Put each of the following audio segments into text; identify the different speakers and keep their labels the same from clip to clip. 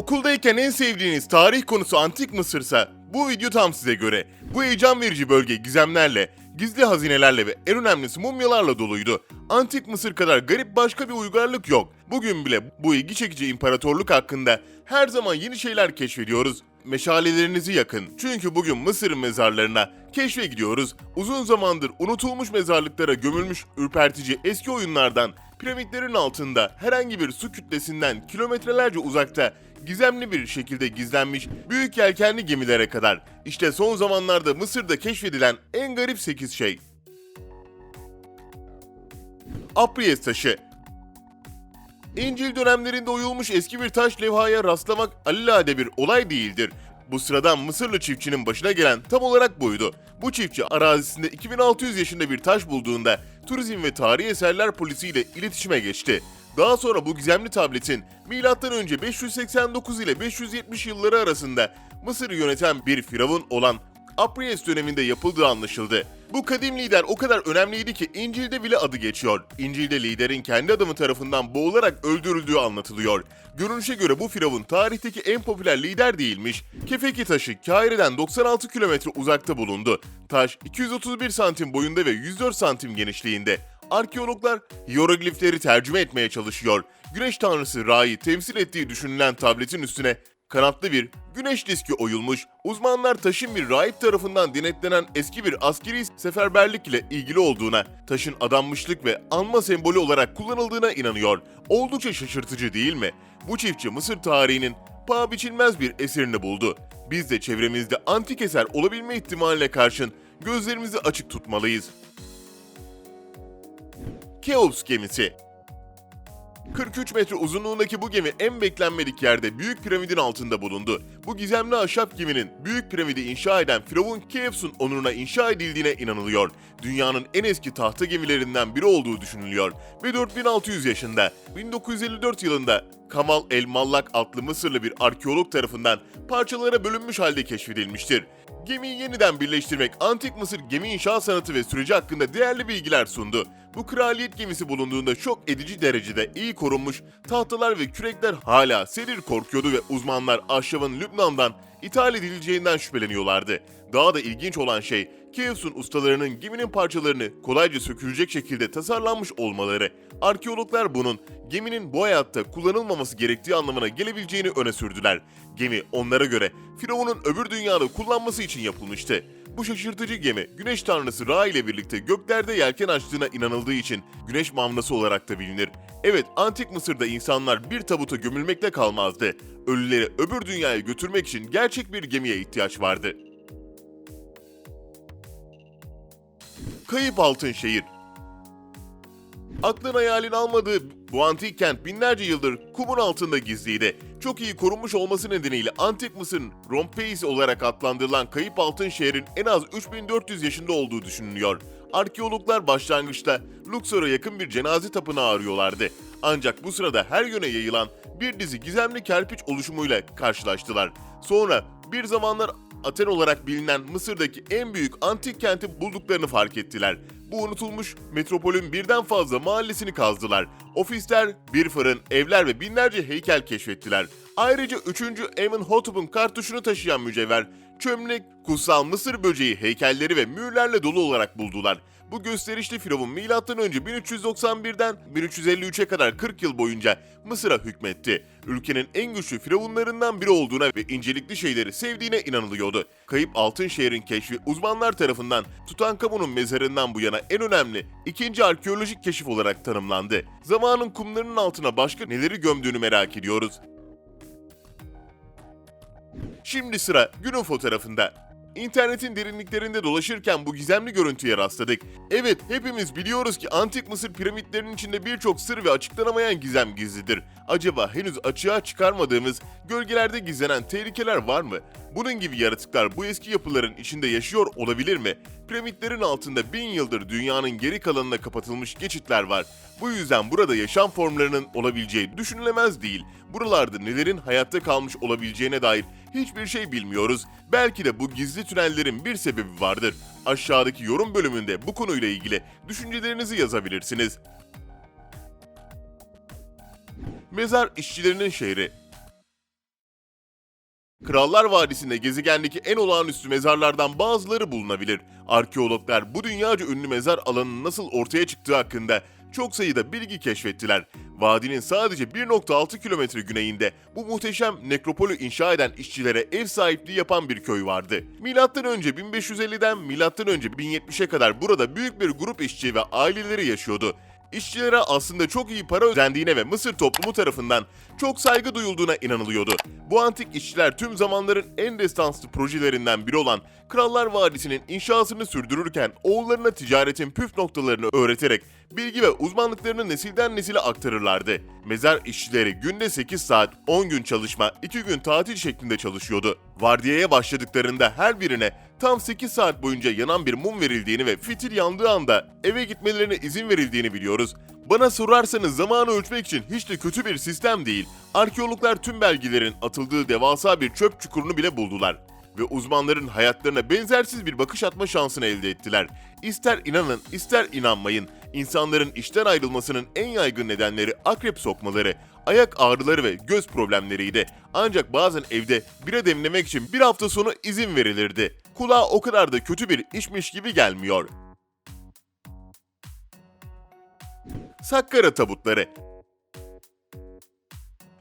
Speaker 1: Okuldayken en sevdiğiniz tarih konusu antik Mısırsa bu video tam size göre. Bu heyecan verici bölge gizemlerle, gizli hazinelerle ve en önemlisi mumyalarla doluydu. Antik Mısır kadar garip başka bir uygarlık yok. Bugün bile bu ilgi çekici imparatorluk hakkında her zaman yeni şeyler keşfediyoruz. Meşalelerinizi yakın. Çünkü bugün Mısır'ın mezarlarına keşfe gidiyoruz. Uzun zamandır unutulmuş mezarlıklara gömülmüş ürpertici eski oyunlardan piramitlerin altında herhangi bir su kütlesinden kilometrelerce uzakta gizemli bir şekilde gizlenmiş büyük yelkenli gemilere kadar. İşte son zamanlarda Mısır'da keşfedilen en garip 8 şey. Apries taşı İncil dönemlerinde oyulmuş eski bir taş levhaya rastlamak alelade bir olay değildir. Bu sıradan Mısırlı çiftçinin başına gelen tam olarak buydu. Bu çiftçi arazisinde 2600 yaşında bir taş bulduğunda turizm ve tarihi eserler polisiyle iletişime geçti. Daha sonra bu gizemli tabletin M.Ö. 589 ile 570 yılları arasında Mısır'ı yöneten bir firavun olan Apries döneminde yapıldığı anlaşıldı. Bu kadim lider o kadar önemliydi ki İncil'de bile adı geçiyor. İncil'de liderin kendi adamı tarafından boğularak öldürüldüğü anlatılıyor. Görünüşe göre bu firavun tarihteki en popüler lider değilmiş. Kefeki taşı Kahire'den 96 kilometre uzakta bulundu. Taş 231 santim boyunda ve 104 santim genişliğinde. Arkeologlar hieroglifleri tercüme etmeye çalışıyor. Güneş tanrısı Ra'yı temsil ettiği düşünülen tabletin üstüne kanatlı bir güneş diski oyulmuş. Uzmanlar taşın bir rahip tarafından denetlenen eski bir askeri seferberlik ile ilgili olduğuna, taşın adanmışlık ve anma sembolü olarak kullanıldığına inanıyor. Oldukça şaşırtıcı değil mi? Bu çiftçi Mısır tarihinin paha biçilmez bir eserini buldu. Biz de çevremizde antik eser olabilme ihtimaline karşın gözlerimizi açık tutmalıyız. Keops gemisi 43 metre uzunluğundaki bu gemi en beklenmedik yerde Büyük Piramidin altında bulundu. Bu gizemli ahşap geminin Büyük Piramidi inşa eden Firavun Keops'un onuruna inşa edildiğine inanılıyor. Dünyanın en eski tahta gemilerinden biri olduğu düşünülüyor ve 4600 yaşında 1954 yılında Kamal El Mallak adlı Mısırlı bir arkeolog tarafından parçalara bölünmüş halde keşfedilmiştir. Gemiyi yeniden birleştirmek Antik Mısır gemi inşa sanatı ve süreci hakkında değerli bilgiler sundu. Bu kraliyet gemisi bulunduğunda şok edici derecede iyi korunmuş tahtalar ve kürekler hala serir korkuyordu ve uzmanlar ahşabın Lübnan'dan ithal edileceğinden şüpheleniyorlardı. Daha da ilginç olan şey Keops'un ustalarının geminin parçalarını kolayca sökülecek şekilde tasarlanmış olmaları. Arkeologlar bunun geminin bu hayatta kullanılmaması gerektiği anlamına gelebileceğini öne sürdüler. Gemi onlara göre Firavun'un öbür dünyada kullanması için yapılmıştı. Bu şaşırtıcı gemi güneş tanrısı Ra ile birlikte göklerde yelken açtığına inanıldığı için güneş mamlası olarak da bilinir. Evet antik Mısır'da insanlar bir tabuta gömülmekle kalmazdı. Ölüleri öbür dünyaya götürmek için gerçek bir gemiye ihtiyaç vardı. Kayıp Altın Şehir Aklın hayalin almadığı bu antik kent binlerce yıldır kumun altında gizliydi. Çok iyi korunmuş olması nedeniyle Antik Mısır'ın Rompeis olarak adlandırılan kayıp altın şehrin en az 3400 yaşında olduğu düşünülüyor. Arkeologlar başlangıçta Luxor'a yakın bir cenaze tapınağı arıyorlardı. Ancak bu sırada her yöne yayılan bir dizi gizemli kerpiç oluşumuyla karşılaştılar. Sonra bir zamanlar Aten olarak bilinen Mısır'daki en büyük antik kenti bulduklarını fark ettiler. Bu unutulmuş metropolün birden fazla mahallesini kazdılar. Ofisler, bir fırın, evler ve binlerce heykel keşfettiler. Ayrıca 3. Amenhotep'un kartuşunu taşıyan mücevher, çömlek, kutsal Mısır böceği heykelleri ve mühürlerle dolu olarak buldular. Bu gösterişli firavun M.Ö. 1391'den 1353'e kadar 40 yıl boyunca Mısır'a hükmetti. Ülkenin en güçlü firavunlarından biri olduğuna ve incelikli şeyleri sevdiğine inanılıyordu. Kayıp Altın Şehir'in keşfi uzmanlar tarafından Tutankamon'un mezarından bu yana en önemli ikinci arkeolojik keşif olarak tanımlandı. Zamanın kumlarının altına başka neleri gömdüğünü merak ediyoruz. Şimdi sıra günün fotoğrafında. İnternetin derinliklerinde dolaşırken bu gizemli görüntüye rastladık. Evet, hepimiz biliyoruz ki antik Mısır piramitlerinin içinde birçok sır ve açıklanamayan gizem gizlidir. Acaba henüz açığa çıkarmadığımız gölgelerde gizlenen tehlikeler var mı? Bunun gibi yaratıklar bu eski yapıların içinde yaşıyor olabilir mi? Piramitlerin altında bin yıldır dünyanın geri kalanına kapatılmış geçitler var. Bu yüzden burada yaşam formlarının olabileceği düşünülemez değil. Buralarda nelerin hayatta kalmış olabileceğine dair hiçbir şey bilmiyoruz. Belki de bu gizli tünellerin bir sebebi vardır. Aşağıdaki yorum bölümünde bu konuyla ilgili düşüncelerinizi yazabilirsiniz. Mezar işçilerinin şehri Krallar Vadisi'nde gezegendeki en olağanüstü mezarlardan bazıları bulunabilir. Arkeologlar bu dünyaca ünlü mezar alanının nasıl ortaya çıktığı hakkında çok sayıda bilgi keşfettiler. Vadinin sadece 1.6 kilometre güneyinde bu muhteşem nekropolü inşa eden işçilere ev sahipliği yapan bir köy vardı. Milattan önce 1550'den milattan önce 1070'e kadar burada büyük bir grup işçi ve aileleri yaşıyordu. İşçilere aslında çok iyi para ödendiğine ve Mısır toplumu tarafından çok saygı duyulduğuna inanılıyordu. Bu antik işçiler tüm zamanların en destanslı projelerinden biri olan Krallar Vadisi'nin inşasını sürdürürken oğullarına ticaretin püf noktalarını öğreterek bilgi ve uzmanlıklarını nesilden nesile aktarırlardı. Mezar işçileri günde 8 saat, 10 gün çalışma, 2 gün tatil şeklinde çalışıyordu. Vardiyaya başladıklarında her birine tam 8 saat boyunca yanan bir mum verildiğini ve fitil yandığı anda eve gitmelerine izin verildiğini biliyoruz. Bana sorarsanız zamanı ölçmek için hiç de kötü bir sistem değil. Arkeologlar tüm belgelerin atıldığı devasa bir çöp çukurunu bile buldular ve uzmanların hayatlarına benzersiz bir bakış atma şansını elde ettiler. İster inanın, ister inanmayın, insanların işten ayrılmasının en yaygın nedenleri akrep sokmaları, ayak ağrıları ve göz problemleriydi. Ancak bazen evde bira demlemek için bir hafta sonu izin verilirdi. Kulağa o kadar da kötü bir işmiş gibi gelmiyor. Sakkara tabutları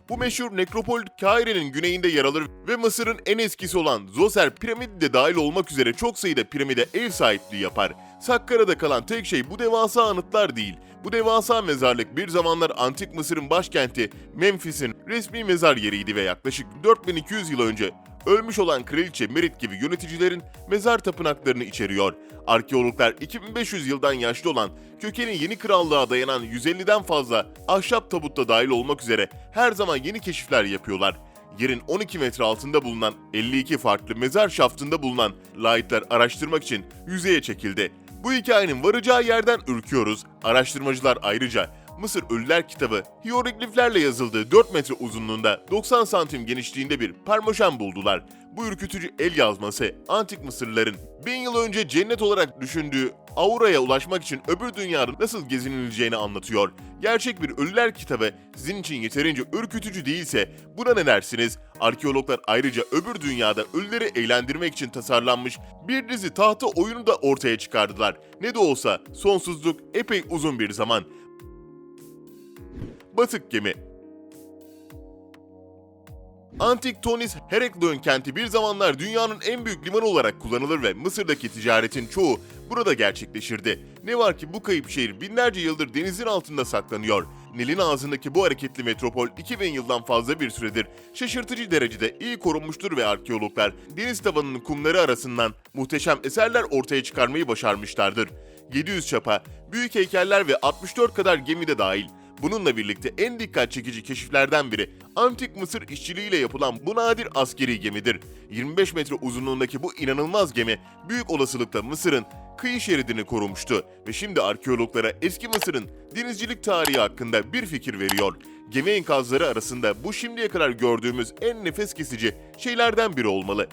Speaker 1: bu meşhur nekropol Kahire'nin güneyinde yer alır ve Mısır'ın en eskisi olan Zoser piramidi de dahil olmak üzere çok sayıda piramide ev sahipliği yapar. Sakkara'da kalan tek şey bu devasa anıtlar değil. Bu devasa mezarlık bir zamanlar antik Mısır'ın başkenti Memphis'in resmi mezar yeriydi ve yaklaşık 4200 yıl önce ölmüş olan kraliçe Merit gibi yöneticilerin mezar tapınaklarını içeriyor. Arkeologlar 2500 yıldan yaşlı olan kökeni yeni krallığa dayanan 150'den fazla ahşap tabutta dahil olmak üzere her zaman yeni keşifler yapıyorlar. Yerin 12 metre altında bulunan 52 farklı mezar şaftında bulunan lahitler araştırmak için yüzeye çekildi. Bu hikayenin varacağı yerden ürküyoruz. Araştırmacılar ayrıca Mısır Ölüler kitabı hierogliflerle yazıldığı 4 metre uzunluğunda 90 santim genişliğinde bir parmoşen buldular. Bu ürkütücü el yazması antik Mısırlıların bin yıl önce cennet olarak düşündüğü Aura'ya ulaşmak için öbür dünyada nasıl gezinileceğini anlatıyor. Gerçek bir ölüler kitabı sizin için yeterince ürkütücü değilse buna ne dersiniz? Arkeologlar ayrıca öbür dünyada ölüleri eğlendirmek için tasarlanmış bir dizi tahta oyunu da ortaya çıkardılar. Ne de olsa sonsuzluk epey uzun bir zaman. Batık gemi Antik Tonis Heraklion kenti bir zamanlar dünyanın en büyük limanı olarak kullanılır ve Mısır'daki ticaretin çoğu burada gerçekleşirdi. Ne var ki bu kayıp şehir binlerce yıldır denizin altında saklanıyor. Nil'in ağzındaki bu hareketli metropol 2000 yıldan fazla bir süredir şaşırtıcı derecede iyi korunmuştur ve arkeologlar deniz tabanının kumları arasından muhteşem eserler ortaya çıkarmayı başarmışlardır. 700 çapa, büyük heykeller ve 64 kadar gemi de dahil. Bununla birlikte en dikkat çekici keşiflerden biri antik Mısır işçiliğiyle yapılan bu nadir askeri gemidir. 25 metre uzunluğundaki bu inanılmaz gemi büyük olasılıkla Mısır'ın kıyı şeridini korumuştu ve şimdi arkeologlara eski Mısır'ın denizcilik tarihi hakkında bir fikir veriyor. Gemi enkazları arasında bu şimdiye kadar gördüğümüz en nefes kesici şeylerden biri olmalı.